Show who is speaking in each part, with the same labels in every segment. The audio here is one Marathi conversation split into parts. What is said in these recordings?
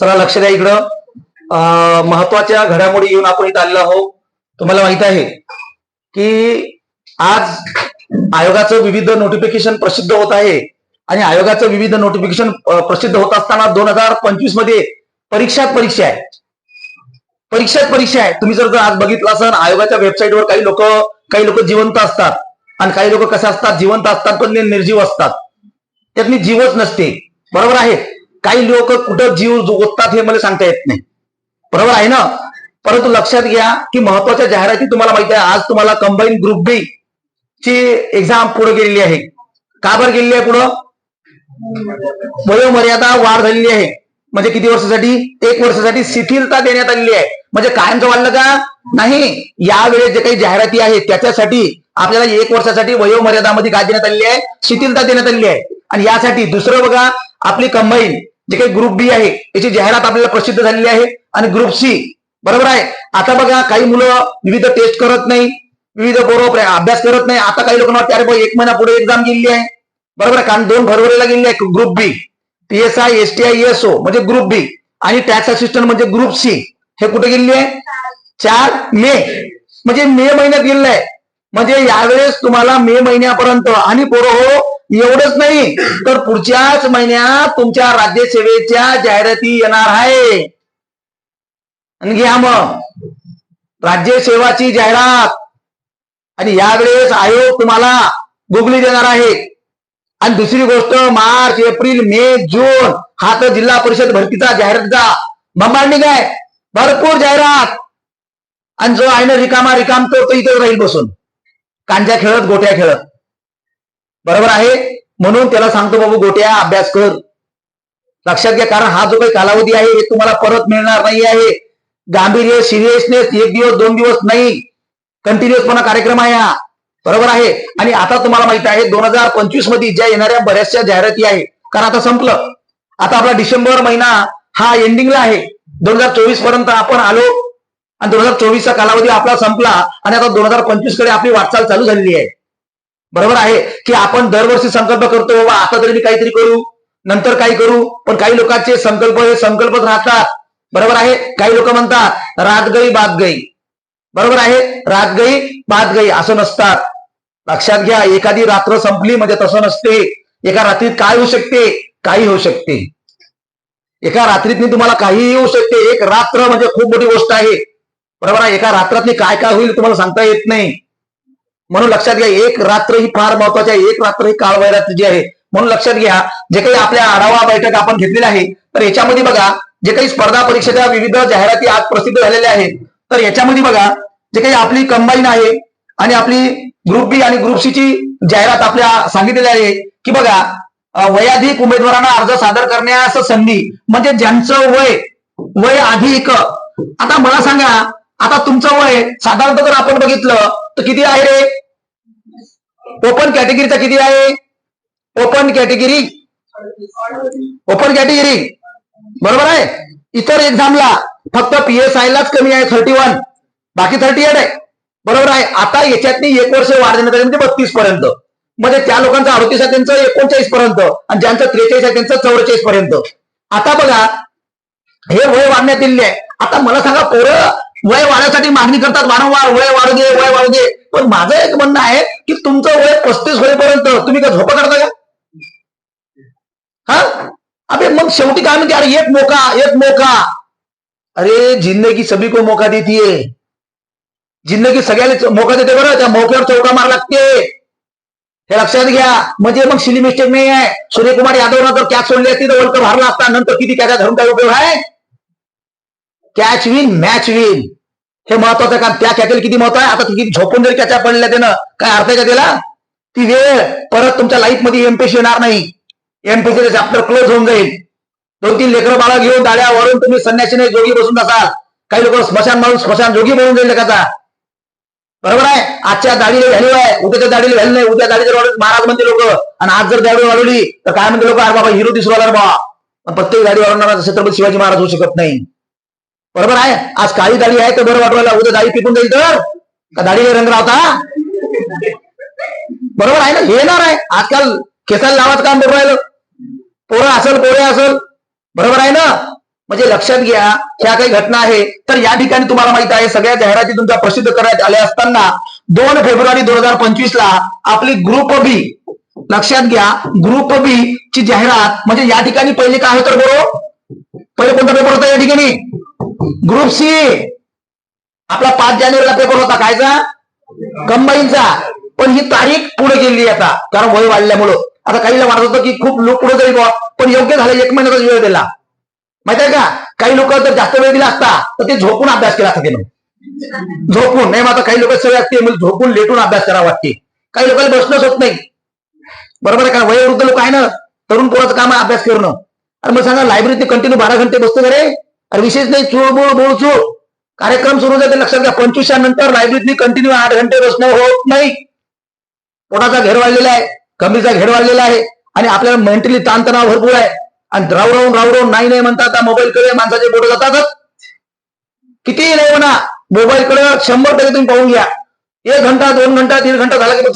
Speaker 1: चला लक्ष द्या इकडं. महत्त्वाच्या घडामोडी येऊन आपण इथं आलेलो आहोत. तुम्हाला माहीत आहे की आज आयोगाचं विविध नोटिफिकेशन प्रसिद्ध होत आहे. आणि आयोगाचं विविध नोटिफिकेशन प्रसिद्ध होत असताना दोन हजार पंचवीसमध्ये परीक्षात परीक्षा आहे. परीक्षात परीक्षा आहे. तुम्ही जर आज बघितलं असाल आयोगाच्या वेबसाईटवर काही लोक काही लोक जिवंत असतात. आणि काही लोक कसे असतात? जिवंत असतात पण ते निर्जीव असतात. त्यातनी जीवच नसते. बरोबर आहे? काही लोक कुठं जीव ओततात हे मला सांगता येत नाही. बरोबर आहे ना? परंतु लक्षात घ्या की महत्त्वाच्या जाहिराती तुम्हाला माहिती आहे. आज तुम्हाला कंबाईन ग्रुप बी ची एक्झाम पुढे गेलेली आहे. का बरं गेलेली आहे पुढं? वयोमर्यादा वाढ झालेली आहे. म्हणजे किती वर्षासाठी? एक वर्षासाठी शिथिलता देण्यात आलेली आहे. म्हणजे कायमचं वाढलं का? नाही. यावेळेस जे काही जाहिराती आहेत त्याच्यासाठी आपल्याला एक वर्षासाठी वयोमर्यादामध्ये काय देण्यात आलेली आहे? शिथिलता देण्यात आलेली आहे. आणि यासाठी दुसरं बघा आपली कंबाईन जे काही ग्रुप बी आहे याची जाहिरात आपल्याला प्रसिद्ध झालेली आहे. आणि ग्रुप सी बरोबर आहे? आता बघा काही मुलं विविध टेस्ट करत नाही विविध बरोबर अभ्यास करत नाही. आता काही लोकांना वाटते अरे एक महिना पुढे एक्झाम गेलेली आहे. बरोबर आहे? कारण दोन फरवरीला गेलेली आहे group B PSI STI SO म्हणजे ग्रुप बी आणि टॅक्स असिस्टंट म्हणजे ग्रुप सी हे कुठे गेलेली आहे? चार मे. म्हणजे मे महिन्यात गेलेलं आहे. म्हणजे यावेळेस तुम्हाला मे महिन्यापर्यंत आणि पोरं हो एवढंच नाही तर पुढच्याच महिन्यात तुमच्या राज्यसेवेच्या जाहिराती येणार आहे. आणि घ्या मग राज्यसेवाची जाहिरात. आणि यावेळेस आयोग तुम्हाला गुगली देणार आहे. आणि दुसरी गोष्ट मार्च एप्रिल मे जून हा तर जिल्हा परिषद भरतीचा जाहिरातीचा बंबाडणी काय भरपूर जाहिरात. आणि जो आहे ना रिकामा रिकाम तो तो इथेच राहील बसून. कांजा खेळत गोट्या खेळत. बरोबर आहे? म्हणून त्याला सांगतो बाबू गोट्या अभ्यास कर. लक्षात घ्या कारण हा जो काही कालावधी आहे हे तुम्हाला परत मिळणार नाही आहे. गांभीर्य सिरियसनेस एक दिवस दोन दिवस नाही. कंटिन्युअसपणा कार्यक्रम आहे हा. बरोबर आहे? आणि आता तुम्हाला माहीत आहे दोन हजार पंचवीसमध्ये ज्या येणाऱ्या बऱ्याचशा जाहिराती आहे कारण आता संपलं. आता आपला डिसेंबर महिना हा एंडिंगला आहे. दोन हजार चोवीसपर्यंत आपण आलो आणि दोन हजार चोवीसचा कालावधी आपला संपला आणि आता दोन हजार पंचवीसकडे आपली वाटचाल चालू झालेली आहे. बरोबर आहे की आपण दरवर्षी संकल्प करतो बाबा आता तरी मी काहीतरी करू नंतर काही करू. पण काही लोकांचे संकल्प हे संकल्पच राहतात. बरोबर आहे? काही लोक म्हणतात रात गई बात गई. बरोबर आहे? रात गई बात गई. असं नसतात. लक्षात घ्या एखादी रात्र संपली म्हणजे तसं नसते. एका रात्रीत काय होऊ शकते? काही होऊ शकते. एका रात्रीत तुम्हाला काहीही होऊ शकते. एक रात्र म्हणजे खूप मोठी गोष्ट आहे. बरोबर आहे? एका रात्रातली काय काय होईल तुम्हाला सांगता येत नाही. म्हणून लक्षात घ्या एक रात्र ही फार महत्वाची आहे. एक रात्र ही काळवैरात जी आहे म्हणून लक्षात घ्या जे काही आपल्या आढावा बैठक आपण घेतलेल्या आहे तर याच्यामध्ये बघा जे काही स्पर्धा परीक्षेच्या विविध जाहिराती आज प्रसिद्ध झालेल्या आहेत तर याच्यामध्ये बघा जे काही आपली कंबाईन आहे आणि आपली ग्रुप बी आणि ग्रुप सी ची जाहिरात आपल्या सांगितलेली आहे की बघा वयाधिक उमेदवारांना अर्ज सादर करण्यास संधी म्हणजे ज्यांचं वय वय अधिक. आता मला सांगा आता तुमचं वय साधारणतः जर आपण बघितलं तर किती आहे रे? ओपन कॅटेगरीचा किती आहे? ओपन कॅटेगरी ओपन कॅटेगरी बरोबर आहे? इतर एक्झामला फक्त पीएसआय लाच कमी आहे थर्टी वन बाकी थर्टी एट आहे. बरोबर आहे? आता याच्यातनी एक वर्ष वाढ देण्यात आली म्हणजे बत्तीस पर्यंत. म्हणजे त्या लोकांचं अडतीस आहे त्यांचं एकोणचाळीस पर्यंत. आणि ज्यांचं त्रेचाळीस आहे त्यांचं चौवेचाळीस पर्यंत. आता बघा हे वय वाढण्यात येईल आहे. आता मला सांगा पोरं वय वाढण्यासाठी मागणी करतात वारंवार वय वाढू दे वय वाढू दे. पण माझं एक म्हणणं आहे की तुमचं वय पस्तीस होईपर्यंत तुम्ही काय झोपा करता का? हा? अबे मग शेवटी काय म्हणते? अरे एक मोका एक मोका. अरे जिंदगी सभी को मौका देती है जिंदगी सगळ्याला मोका देते बरं त्या मोक्यावर चौका मार लागते. हे लक्षात घ्या. म्हणजे मग सिली मिस्टेक नाही आहे सूर्यकुमार यादवनं जर कॅच सोडली असती तर वर्ल्ड कप हरला असता. नंतर किती कॅचा धरून काय उपयोग आहे? कॅच विन मॅच विन हे महत्वाचं आहे का त्या कॅचेला किती महत्त्व आहे? आता किती झोपून जर कॅचा पडल्या त्यानं काय अर्थ आहे का त्याला? ती वेळ परत तुमच्या लाईफमध्ये एमपीसी येणार नाही. एमपीसी चॅप्टर क्लोज होऊन जाईल. दोन तीन लेकरं बाळा घेऊन दाड्यावरून तुम्ही संन्यासीने जोगी बसून जाता काही लोक स्मशान मारून स्मशान जोगी बनून जाईल लेखाचा बरोबर आहे? आजच्या दाढीला व्हॅल्यू आहे. उद्याच्या दाढीला व्हॅल्यू नाही. उद्या दाढी जर वाढवली महाराज म्हणते लोक. आणि आज जर दाढी वाढवली तर काय म्हणते लोक? अरे बाबा हिरो दिसू आला बाबा. प्रत्येक दाढी वाढवणार छत्रपती शिवाजी महाराज होऊ शकत नाही. बरोबर आहे? आज काळी दाढी आहे तर बरं वाटवायला उद्या दाढी पिकून जाईल तर? का दाढीने रंग राहता बरोबर आहे ना? येणार आहे. आजकाल केसाला लावाच काम करू राहिलं. पोरं असेल पोरे असेल. बरोबर आहे ना? म्हणजे लक्षात घ्या ह्या काही घटना आहे. तर या ठिकाणी तुम्हाला माहीत आहे सगळ्या जाहिराती तुमच्या प्रसिद्ध करण्यात आल्या असताना दोन फेब्रुवारी दोन हजार पंचवीस ला आपली ग्रुप बी लक्षात घ्या ग्रुप बी ची जाहिरात म्हणजे या ठिकाणी पहिले काय होतं बरोबर पहिले कोणता पेपर होता या ठिकाणी? Group C. आपला पाच जानेवारीला पेपर होता. कायचा? कंबाईनचा. पण ही तारीख पुढे गेली आता. कारण वय वाढल्यामुळं. आता काहीला वाटत होतं की खूप लोक पुढे जाईल बुवा, पण योग्य झालं. एक महिन्याचा वेळ दिला. माहिती आहे का? काही लोक जर जास्त वेळ दिला असता तर ते झोपून अभ्यास केला असता त्यानं झोपून. नाही मग आता काही लोक सवय असते म्हणजे झोपून लेटून अभ्यास करावा वाटते. काही लोकांना बसणंच होत नाही. बरोबर आहे का? वयोवृद्ध लोक आहे ना? तरुण पोराचं काम आहे अभ्यास करणं. आणि मग सांगा लायब्ररीत कंटिन्यू बारा घंटे बसतो का रे? अरे विशेष नाही चूळ बोळ बोळ चूळ. कार्यक्रम सुरू झाले लक्षात घ्या पंचवीसच्या नंतर लायब्ररीतनी कंटिन्यू आठ घंटे बसणं होत नाही. पोटाचा घेर वाढलेला आहे कमीचा घेर वाढलेला आहे आणि आपल्याला मेंटली ताणतणाव भरपूर आहे. आणि रावरावून रावरावून नाही नाही म्हणता आता मोबाईल कडे माणसाचे बोट जातातच. कितीही नाही म्हणा मोबाईल कडे शंभर टक्के तुम्ही पाहून घ्या. एक घंटा दोन घंटा तीन घंटा झाला की तो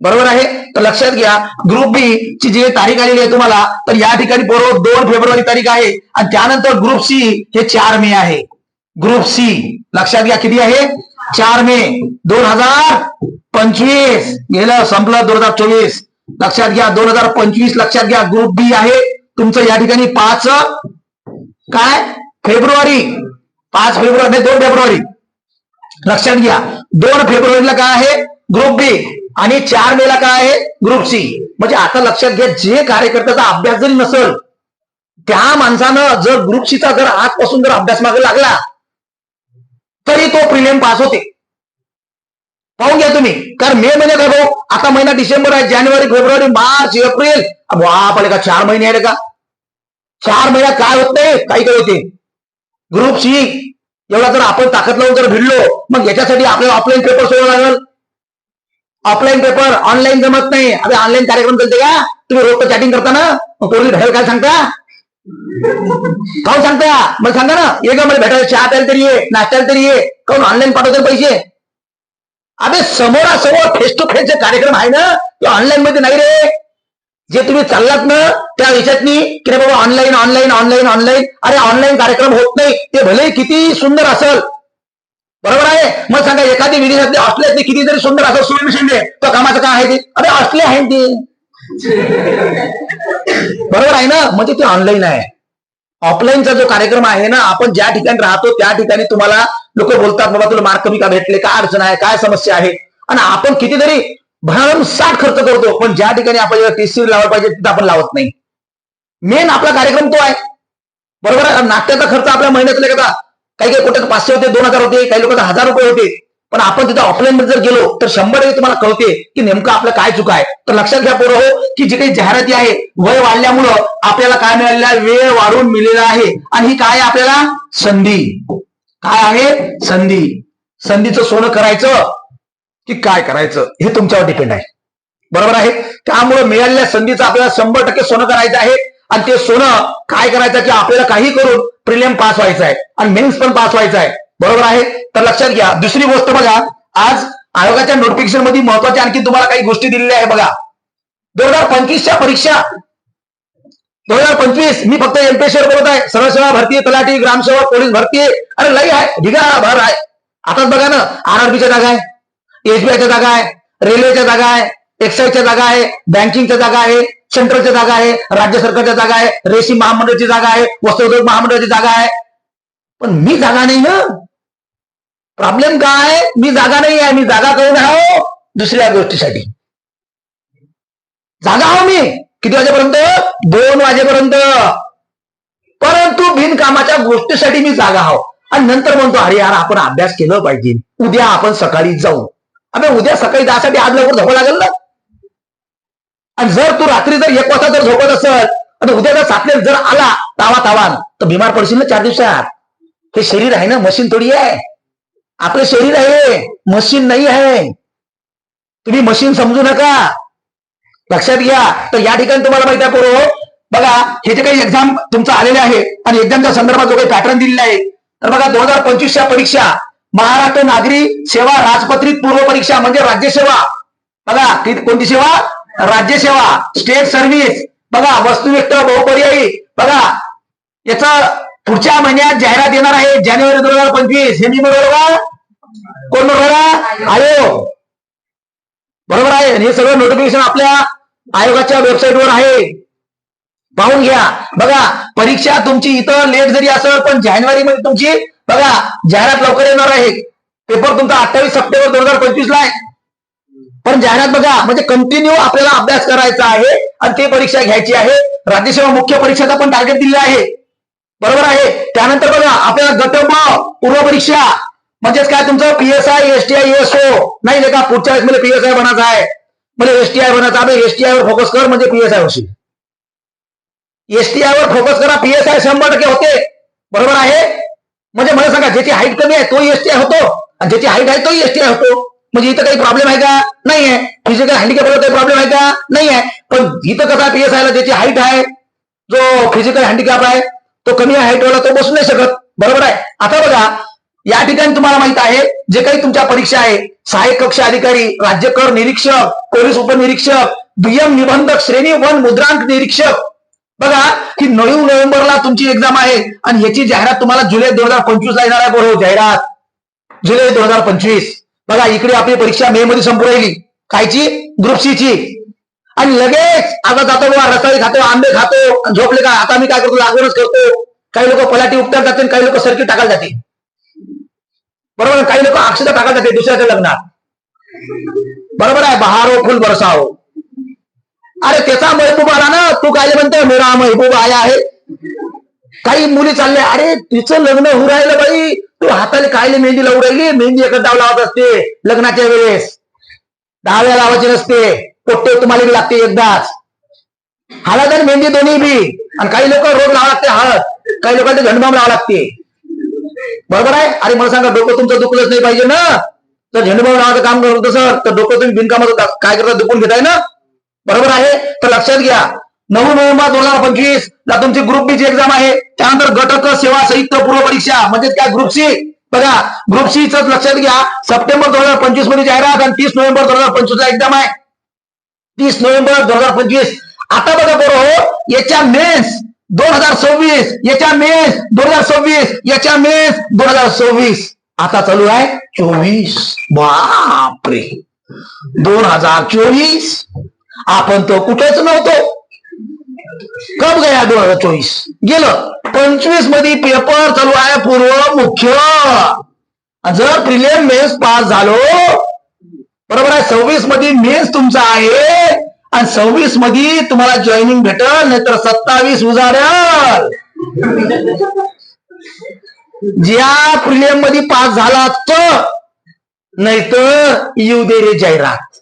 Speaker 1: बरोबर आहे? तर लक्षात घ्या ग्रुप बी ची जी तारीख आलेली आहे तुम्हाला तर या ठिकाणी बरोबर दोन फेब्रुवारी तारीख आहे आणि त्यानंतर ग्रुप सी हे चार मे आहे. ग्रुप सी लक्षात घ्या किती आहे? चार मे दोन हजार पंचवीस. गेलं संपलं दोन हजार चोवीस. लक्षात घ्या दोन हजार पंचवीस लक्षात घ्या ग्रुप बी आहे. तुमचं या ठिकाणी पाच काय? फेब्रुवारी. पाच फेब्रुवारी दोन फेब्रुवारी. लक्षात घ्या दोन फेब्रुवारीला काय आहे? ग्रुप बी आणि चार मेला काय आहे? ग्रुप सी म्हणजे आता लक्षात घ्या जे कार्यकर्त्याचा अभ्यास जरी नसेल त्या माणसानं जर ग्रुप सीचा जर आजपासून जर अभ्यास मागे लागला तरी तो प्रिलियम पास होते. पाहून घ्या तुम्ही. कारण मे महिन्यात आहे भाऊ. आता महिना डिसेंबर आहे जानेवारी फेब्रुवारी मार्च एप्रिल. बाप का चार महिने आहे का? चार महिन्यात काय होत नाही? काही काही होते. ग्रुप सी एवढा जर आपण ताकद लावून जर भिडलो मग याच्यासाठी आपल्याला ऑफलाईन पेपर सोडावं लागेल. ऑफलाईन पेपर ऑनलाईन जमत नाही. अरे ऑनलाईन कार्यक्रम चालते का? तुम्ही रोज चॅटिंग करता ना? मग भेटायला काय सांगता? काऊन सांगता? मग सांगा ना. ये का मला भेटायला चहा प्यायला तरी ये नाश्त्याला तरी ये. काऊन ऑनलाईन पाठवते पैसे? अबे समोरासमोर फेस टू फेस जे कार्यक्रम आहे ना ते ऑनलाईन मध्ये नाही रे. जे तुम्ही चाललात ना त्या विषयातनी की रे बाबा ऑनलाईन ऑनलाईन ऑनलाईन ऑनलाईन अरे ऑनलाईन कार्यक्रम होत नाही. ते भले किती सुंदर असेल. बरोबर आहे? मग सांगा एखादी विदेशातली ऑस्ट्रेलियातली किती जरी सुंदर असं सुनील शिंदे तो कामाचं काय आहे ते? अरे असले आहे ते. बरोबर आहे ना? म्हणजे ते ऑनलाईन आहे. ऑफलाईनचा जो कार्यक्रम आहे ना आपण ज्या ठिकाणी राहतो त्या ठिकाणी तुम्हाला लोक बोलतात बाबा तुला मार्क कमी का भेटले? काय अडचण आहे? काय समस्या आहे? आणि आपण कितीतरी भरमसाठ खर्च करतो पण ज्या ठिकाणी आपण टीसी लावायला पाहिजे तिथं आपण लावत नाही. मेन आपला कार्यक्रम तो आहे. बरोबर आहे? नाट्याचा खर्च आपल्या महिन्यातला का काही काही कुठे पाचशे होते दोन हजार होते काही लोकांना हजार रुपये होते. पण आपण तिथे ऑफलाईन मध्ये जर गेलो तर शंभर टक्के तुम्हाला कळते की नेमकं आपलं काय चुका आहे. तर लक्षात घ्या पोरं हो की जी काही जाहिराती आहे वय वाढल्यामुळं आपल्याला काय मिळालेला आहे? वेळ वाढून मिळलेला आहे. आणि ही काय आहे आपल्याला? संधी. काय आहे? संधी. संधीचं सोनं करायचं की काय करायचं? हे तुमच्यावर डिपेंड आहे. बरोबर आहे? त्यामुळे मिळालेल्या संधीचं आपल्याला शंभर टक्के सोनं करायचं आहे. आणि ते सोनं काय करायचं की आपल्याला काही करून प्रिलियम पास व्हायचं आहे आणि मेन्स पण पास व्हायचं आहे बरोबर आहे? तर लक्षात घ्या. दुसरी गोष्ट बघा. आज आयोगाच्या नोटिफिकेशनमध्ये महत्त्वाच्या आणखी तुम्हाला काही गोष्टी दिलेल्या आहे बघा. दोन हजार पंचवीसच्या परीक्षा. दोन हजार पंचवीस. मी फक्त एमपीएसवर बोलत आहे. सरळ सेवा भरती तलाठी ग्रामसेवा पोलीस भरती अरे लई आहे. ढिगा भर आहे. आताच बघा ना. आरआरबीच्या जागा आहे. एसबीआयच्या जागा आहे. रेल्वेच्या जागा आहे. एक्साईजच्या जागा आहे. बँकिंगच्या जागा आहे. सेंट्रलच्या जागा आहे राज्य सरकारच्या जागा आहे रेशीम महामंडळाची जागा आहे वस्त्रोद्योग महामंडळाची जागा आहे. पण मी जागा नाही ना. प्रॉब्लेम काय मी जागा नाही आहे. मी जागा करून आहो दुसऱ्या गोष्टीसाठी. जागा आहो मी. किती वाजेपर्यंत? दोन वाजेपर्यंत. परंतु बिनकामाच्या गोष्टीसाठी मी जागा आहो. आणि नंतर म्हणतो अरे यार आपण अभ्यास केलं पाहिजे. उद्या आपण सकाळी जाऊ. अबे उद्या सकाळी जासाठी आज लवकर धावं लागेल ना? आणि जर तू रात्री जर एक वाजता जर झोपत असेल आणि उद्या जर जर आला तावा तावान तर बिमार पडशील ना चार दिवसात. हे शरीर आहे ना मशीन थोडी आहे. आपलं शरीर आहे मशीन नाही आहे. तुम्ही मशीन समजू नका. लक्षात घ्या. तर या ठिकाणी तुम्हाला माहिती आहे पोरो बघा हे जे काही एक्झाम तुमचं आलेले आहे आणि एक्झामच्या संदर्भात जो काही पॅटर्न दिलेला आहे तर बघा दोन हजार पंचवीसच्या परीक्षा महाराष्ट्र नागरी सेवा राजपत्रित पूर्व परीक्षा म्हणजे राज्यसेवा बघा ती कोणती सेवा? राज्यसेवा स्टेट सर्व्हिस बघा वस्तुनिष्ठ बहुपर्यायी बघा याचा पुढच्या महिन्यात जाहिरात येणार आहे जानेवारी दोन हजार पंचवीस. हे मी बरोबर का कोण बरोबर आयोग. बरोबर आहे? हे सगळं नोटिफिकेशन आपल्या आयोगाच्या वेबसाईटवर आहे. पाहून घ्या. बघा परीक्षा तुमची इतर लेट जरी असेल पण जानेवारी मध्ये तुमची बघा जाहिरात लवकर येणार आहे. पेपर तुमचा अठ्ठावीस सप्टेंबर दोन हजार पंचवीस ला आहे. पण जाहिरात बघा म्हणजे कंटिन्यू आपल्याला अभ्यास करायचा आहे आणि ते परीक्षा घ्यायची आहे. राज्यसेवा मुख्य परीक्षेचा पण टार्गेट दिलेला आहे. बरोबर आहे? त्यानंतर बघा आपल्याला गटब पूर्व परीक्षा म्हणजेच काय तुमचं? पीएसआय एसटीआय एसओ नाही का पुढच्या वेळेस मला पीएसआय बनायचं आहे. मला एसटीआय बनायचं आहे एसटीआय वर फोकस कर म्हणजे पीएसआय होशील. एसटीआय वर फोकस करा पीएसआय शंभर टक्के होते. बरोबर आहे? म्हणजे मला सांगा ज्याची हाईट कमी आहे तो एसटीआय होतो. आणि ज्याची हाईट आहे तोही एसटीआय होतो. म्हणजे इथं काही प्रॉब्लेम आहे का? नाही आहे फिजिकल हँडिकॅप काही प्रॉब्लेम आहे का? नाही आहे पण इथं कसा पी एस आय ज्याची हाईट आहे जो फिजिकल हँडिकॅप आहे तो कमी हाईट वाला तो बसू नाही शकत. बरोबर आहे? आता बघा या ठिकाणी तुम्हाला माहीत आहे जे काही तुमच्या परीक्षा आहे सहाय्यक कक्ष अधिकारी राज्य कर निरीक्षक पोलीस उपनिरीक्षक दुय्यम निबंधक श्रेणी वन मुद्रांक निरीक्षक. बघा की नऊ नोव्हेंबरला तुमची एक्झाम आहे आणि याची जाहिरात तुम्हाला जुलै दोन हजार पंचवीस ला येणार आहे बरोबर हो जाहिरात. जुलै दोन हजार पंचवीस. बघा इकडे आपली परीक्षा मे मध्ये संपू राहिली. कायची ग्रुप सी ची. आणि लगेच आता जातो बाबा रताळी खातो आंबे खातो आणि झोपले का? आता मी काय करतो? लागवडच करतो. काही लोक पलाटी उपचार जाते काही लोक सर्किट टाकायला जाते. बरोबर? काही लोक अक्षता टाकायला जाते दुसऱ्याच्या लग्नात. बरोबर आहे? बहारो फुल बरसाओ. अरे त्याचा महबूब आला ना? तू काय म्हणते मेरा महबूब आया आहे. काही मुली चालल्या. अरे तिचं लग्न होऊ राहिलं बाई. तू हाताने कायले मेहंदी लावू राहिली? मेहंदी एकच डाव लावत असते लग्नाच्या वेळेस. दहाव्या लावायची नसते पोट्टे तुम्हाला बी लागते एकदाच. हळद आणि मेहंदी दोन्ही बी. आणि काही लोक रोग लावा लागते हळद काही लोकांना झंडबाम लावा लागते. बरोबर आहे? अरे मला सांगा डोकं तुमचं दुखलंच नाही पाहिजे ना? तर झेंडूबाम लावायचं काम करत सर तर डोकं तुम्ही बिनकामाचं काय करता दुखून घेताय ना? बरोबर आहे? तर लक्षात घ्या. नऊ नोव्हेंबर दोन हजार पंचवीस ला तुमची ग्रुप बी ची एक्झाम आहे. त्यानंतर गटक सेवा संयुक्त पूर्व परीक्षा म्हणजे काय ग्रुप सी बघा ग्रुप सी च लक्षात घ्या. सप्टेंबर दोन हजार पंचवीसमध्ये जाहिरात आणि तीस नोव्हेंबर दोन हजार पंचवीस ला एक्झाम आहे. तीस नोव्हेंबर दोन हजार पंचवीस. आता बघा बरं हो याच्या मेन्स दोन हजार सव्वीस याच्या मेन्स दोन हजार सव्वीस याच्या मेन्स दोन हजार सव्वीस. आता चालू आहे चोवीस. बापरे. दोन हजार चोवीस. आपण तो कुठेच नव्हतो. कब गया दोन हजार चोवीस? गेलं. पंचवीसमध्ये पेपर चालू आहे पूर्व मुख्य. जर प्रिलियम मेन्स पास झालो बरोबर आहे सव्वीसमध्ये मेन्स तुमचा आहे. आणि सव्वीसमध्ये तुम्हाला जॉईनिंग भेटल नाहीतर सत्तावीस उजाड्याल ज्या प्रिलियममध्ये पास झाला तर नाहीतर येऊ दे रे जाहिरात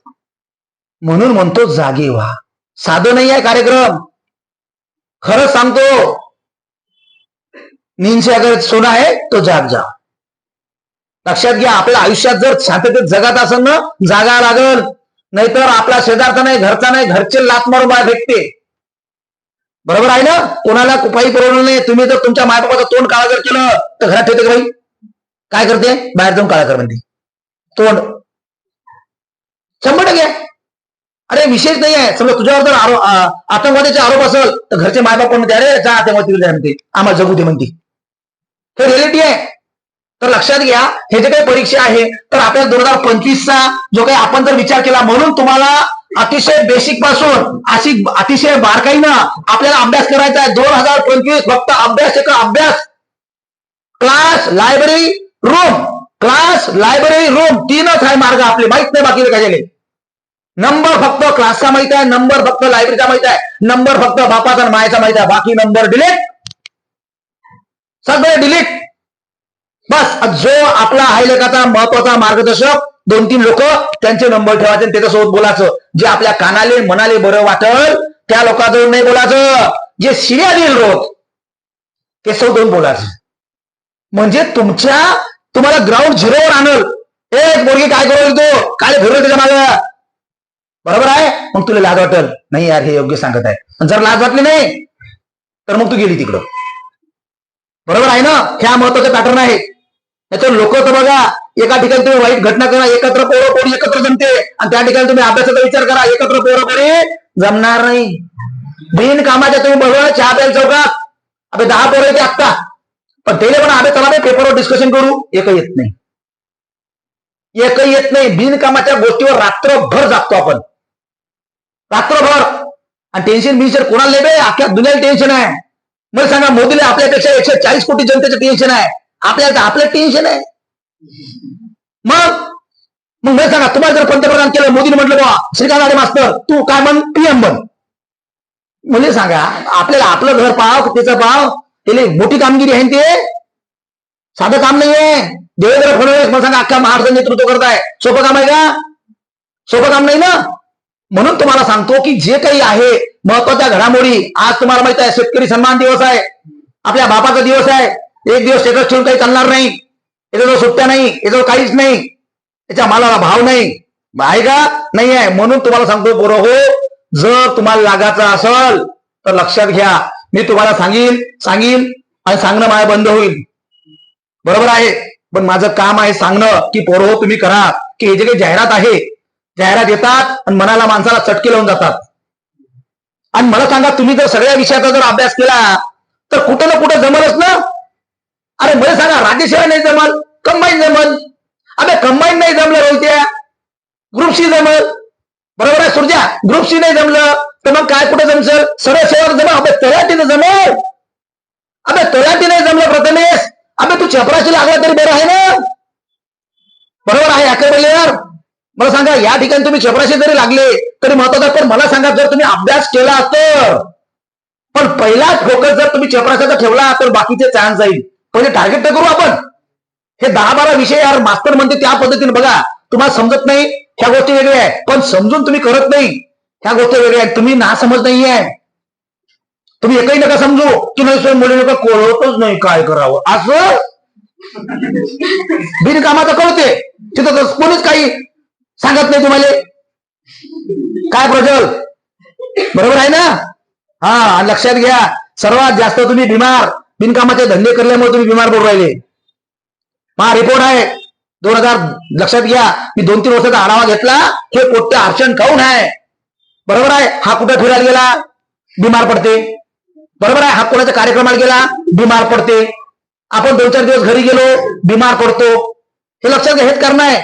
Speaker 1: म्हणून म्हणतो जागे व्हा साधं नाही आहे कार्यक्रम. खरंच सांगतो नींद अगर सोना आहे तो जाग जा. लक्षात घ्या आपल्या आयुष्यात जर शांततेत जगात असेल ना जागा लागल. नाहीतर आपला शेजारचा नाही घरचा नाही घरचे लात मारून बाहेर भेटते बरोबर आहे ना? कोणाला कुपाई पुरवलं नाही. तुम्ही जर तुमच्या मायबापाचं तोंड काळा जर केलं तर घरात ठेवते का बाई? काय करते? बाहेर जाऊन काळा कर म्हणते. तोंड. शंभर टक्के. अरे विशेष नाही आहे समजा तुझ्यावर जर आरोप आ- आरोप असेल तर घरचे मायबाप कोण म्हणते अरे जा आतंकवादी तिकडे म्हणते आम्हाला जगू दे म्हणते हे रिलेटी आहे. तर लक्षात घ्या हे जे काही परीक्षा आहे तर आपल्या दोन हजार पंचवीसचा जो काही आपण जर विचार केला म्हणून तुम्हाला अतिशय बेसिकपासून अशी अतिशय बारकाईनं आपल्याला अभ्यास करायचा आहे. दोन हजार पंचवीस फक्त अभ्यास एक अभ्यास. Class library room class library room तीनच आहे मार्ग आपले. माहीत नाही बाकी काय झाले. नंबर फक्त क्लासचा माहीत आहे नंबर फक्त लायब्ररीचा माहीत आहे नंबर फक्त बापाचा आणि मायाचा माहीत आहे. बाकी नंबर डिलीट सगळे डिलीट बस जो आपला आहे लेखाचा महत्त्वाचा मार्गदर्शक दोन तीन लोक त्यांचे नंबर ठेवायचे त्याच्यासोबत बोलायचं. जे आपल्या कानाले मनाले बरं वाटल त्या लोकांजवळ नाही बोलायचं. जे शिर्या देईल रोज ते सोडून बोलायचं. म्हणजे तुमच्या तुम्हाला ग्राउंड झिरोवर आणल. एक मुलगी काय करू तो? काय फिरवल त्याच्यामागे. बरोबर आहे? मग तुला लाज वाटल? नाही यार हे योग्य सांगत आहे. जर लाज वाटली नाही तर मग तू गेली तिकडं. बरोबर आहे ना? ह्या महत्त्वाचे पॅटर्न आहे. नाहीतर लोक तर बघा एका ठिकाणी तुम्ही वाईट घटना करा एकत्र पोरं पोरी एकत्र जमते आणि त्या ठिकाणी तुम्ही अभ्यासाचा विचार करा एकत्र पोरं पोरी जमणार नाही. बिन कामाच्या तुम्ही बघा चहा प्यायला चौकात अबे दहा पोरं येते आत्ता. पण त्याला पण अभे चला पेपरवर डिस्कशन करू. एकही येत नाही. एकही येत नाही. बिनकामाच्या गोष्टीवर रात्रभर जागतो आपण. रात्रभर. आणि टेन्शन बिन्शन कोणाला नाही बे अख्ख्या दुनियाला टेन्शन आहे. मला सांगा मोदीला आपल्यापेक्षा एकशे चाळीस कोटी जनतेचं टेन्शन आहे. आपल्याला तर आपलं टेन्शन आहे. मग? मग मला सांगा तुम्हाला जर पंतप्रधान केलं मोदीने म्हटलं बा श्रीकांत आडे मास्तर तू काय म्हण पीएम बन. म्हणजे सांगा आपल्याला आपलं घर पाव त्याचं पाव त्याला मोठी कामगिरी आहे ना ते? साधं काम नाहीये देवेंद्र फडणवीस मला सांगा अख्खा महाराष्ट्र नेतृत्व करताय. सोपं काम आहे का? सोपं काम नाही ना? म्हणून तुम्हाला सांगतो की जे काही आहे महत्त्वाच्या घडामोडी आज तुम्हाला माहीत आहे शेतकरी सन्मान दिवस आहे. आपल्या बापाचा दिवस आहे. एक दिवस स्टेटस ठेवून काही चालणार नाही. याच्याजवळ सुट्ट्या नाही याच्याजवळ काहीच नाही. त्याच्या मालाला भाव नाही. आहे का? नाही आहे. म्हणून तुम्हाला सांगतो पोरं हो जर तुम्हाला लागायचं असल तर लक्षात घ्या. मी तुम्हाला सांगेन सांगेन आणि सांगणं माय बंद होईल. बरोबर आहे. पण माझं काम आहे सांगणं की पोरं हो तुम्ही करा. की हे जे काही जाहिरात आहे जाहिरात येतात आणि मनाला माणसाला चटके लावून जातात. आणि मला सांगा तुम्ही जर सगळ्या विषयाचा जर अभ्यास केला तर कुठं ना कुठं जमलच ना? अरे मला सांगा राज्यसेवा नाही जमल कंबाईन जमल. अबे कंबाईन नाही जमलं रोहित्या. ग्रुप सी जमल. बरोबर आहे सुरजा? ग्रुप सी नाही जमलं तर मग काय कुठं जमसल सरळ सेवा जमा. अबे तलाठीनं जमल. अबे तलाठी नाही जमलं प्रथमेश. अबे तू छपराशी लागला तरी बरं आहे ना? बरोबर आहे अकबर यार मला सांगा या ठिकाणी तुम्ही चपराशी जरी लागले तरी महत्वाचं पण मला सांगा जर तुम्ही अभ्यास केला तर. पण पहिलाच फोकस जर तुम्ही चपराशाचा ठेवला तर बाकीचे चान्स जाईल. पहिले टार्गेट तर करू आपण. हे दहा बारा विषय यार मास्तर म्हणते त्या पद्धतीने बघा. तुम्हाला समजत नाही ह्या गोष्टी वेगळ्या आहेत. पण समजून तुम्ही करत नाही ह्या गोष्टी वेगळ्या आहेत. तुम्ही ना समज नाही आहे तुम्ही एकही नका समजू. की नाही स्वयं मुली नका कळवतच नाही काय करावं? असं. बिनकामाचं कळते. तिथं कोणीच काही सांगत नाही तुम्हाला. काय प्रजल बरोबर आहे ना? हा लक्षात घ्या सर्वात जास्त तुम्ही बिमार बिनकामाचे धंदे करल्यामुळे तुम्ही बिमार पडू राहिले. हा रिपोर्ट आहे दोन हजार लक्षात घ्या मी दोन तीन वर्षाचा आढावा घेतला हे पोट्टे आरक्षण काऊन आहे? बरोबर आहे? हा कुठे फिरायला गेला? बिमार पडते. बरोबर आहे? हा कोणाच्या कार्यक्रमाला गेला? बिमार पडते. आपण दोन चार दिवस घरी गेलो बिमार पडतो. हे लक्षात घ्या हेच करणं आहे.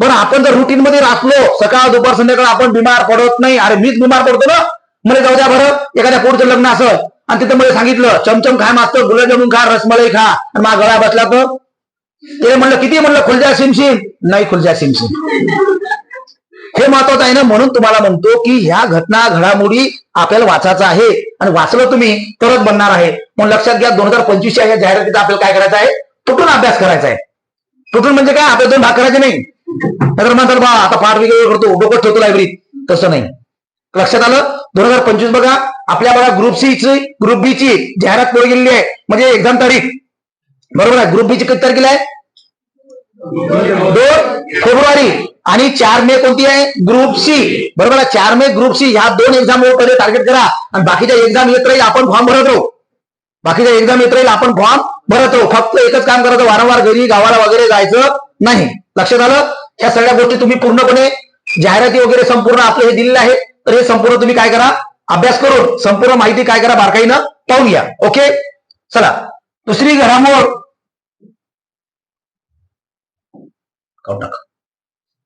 Speaker 1: बरं आपण जर रुटीन मध्ये राखलो सकाळ दुपार संध्याकाळ आपण बिमार पडत नाही अरे मीच बिमार पडतो ना? मला जाऊ द्या बरं एखाद्या पोरचं लग्न असं. आणि तिथं मला सांगितलं चमचम खा मास्तर गुलाबजामुन खा रसमलाई खा आणि मा गळा बसला तर ते म्हणलं किती? म्हणलं खुलजा सिमसिम नाही खुलजा सिमसिम हे महत्वाचं आहे ना म्हणून तुम्हाला म्हणतो की ह्या घटना घडामोडी आपल्याला वाचायचं आहे. आणि वाचलं तुम्ही तरच बनणार आहे. म्हणून लक्षात घ्या दोन हजार पंचवीसच्या या जाहिरातीचा आपल्याला काय करायचं आहे? तुटून अभ्यास करायचा आहे. तुटून म्हणजे काय? आपल्या दोन भाग करायचे नाही. नाहीतर म्हणतात बा आता पाठ वगैरे करतो डोकं ठेवतो लायब्ररीत तसं नाही. लक्षात आलं? दोन हजार पंचवीस बघा आपल्या बघा ग्रुप सी ची ग्रुप बी ची जाहिरात पुढे गेलेली आहे. म्हणजे एक्झाम तारीख. बरोबर आहे? ग्रुप बी ची किती तारखेला आहे? दोन फेब्रुवारी. आणि चार मे कोणती आहे? ग्रुप सी बरोबर आहे? चार मे ग्रुप सी ह्या दोन एक्झामकडे टार्गेट करा. आणि बाकीच्या एक्झाम येत राहील आपण फॉर्म भरत राहू. बाकीच्या एक्झाम येत राहील आपण फॉर्म भरत राहू. फक्त एकच काम करायचं वारंवार घरी गावाला वगैरे जायचं नाही. लक्षात आलं? या सगळ्या गोष्टी तुम्ही पूर्णपणे जाहिराती वगैरे संपूर्ण आपले हे दिलेले आहे तर हे संपूर्ण तुम्ही काय करा? अभ्यास करून संपूर्ण माहिती काय करा बारकाईनं? पाहून घ्या. ओके? चला. दुसरी घडामोड. काढून टाका.